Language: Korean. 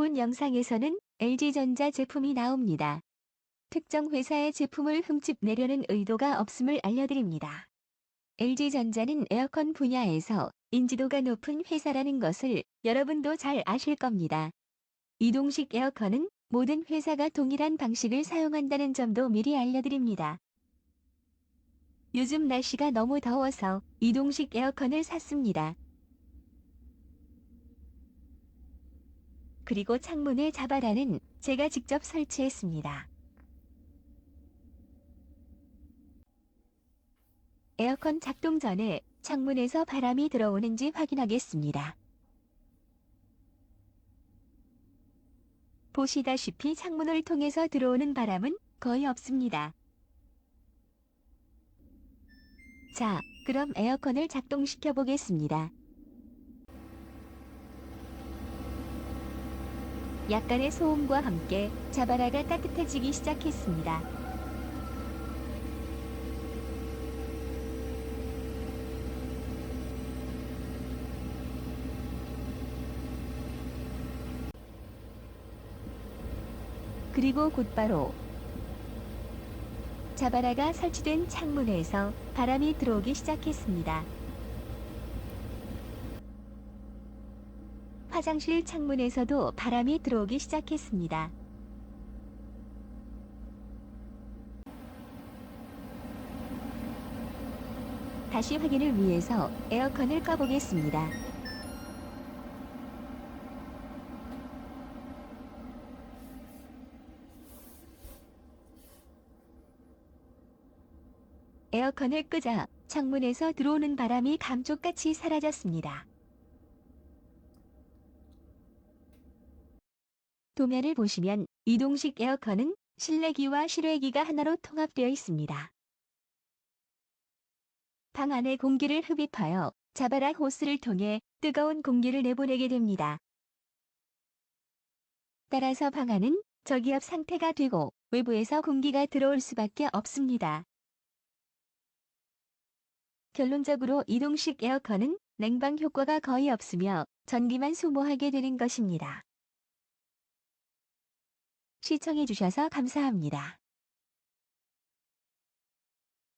본 영상에서는 LG전자 제품이 나옵니다. 특정 회사의 제품을 흠집 내려는 의도가 없음을 알려드립니다. LG전자는 에어컨 분야에서 인지도가 높은 회사라는 것을 여러분도 잘 아실 겁니다. 이동식 에어컨은 모든 회사가 동일한 방식을 사용한다는 점도 미리 알려드립니다. 요즘 날씨가 너무 더워서 이동식 에어컨을 샀습니다. 그리고 창문의 자바라는 제가 직접 설치했습니다. 에어컨 작동 전에 창문에서 바람이 들어오는지 확인하겠습니다. 보시다시피 창문을 통해서 들어오는 바람은 거의 없습니다. 자, 그럼 에어컨을 작동시켜 보겠습니다. 약간의 소음과 함께 자바라가 따뜻해지기 시작했습니다. 그리고 곧바로 자바라가 설치된 창문에서 바람이 들어오기 시작했습니다. 화장실 창문에서도 바람이 들어오기 시작했습니다. 다시 확인을 위해서 에어컨을 꺼보겠습니다. 에어컨을 끄자 창문에서 들어오는 바람이 감쪽같이 사라졌습니다. 도면을 보시면 이동식 에어컨은 실내기와 실외기가 하나로 통합되어 있습니다. 방 안에 공기를 흡입하여 자바라 호스를 통해 뜨거운 공기를 내보내게 됩니다. 따라서 방 안은 저기압 상태가 되고 외부에서 공기가 들어올 수밖에 없습니다. 결론적으로 이동식 에어컨은 냉방 효과가 거의 없으며 전기만 소모하게 되는 것입니다. 시청해주셔서 감사합니다.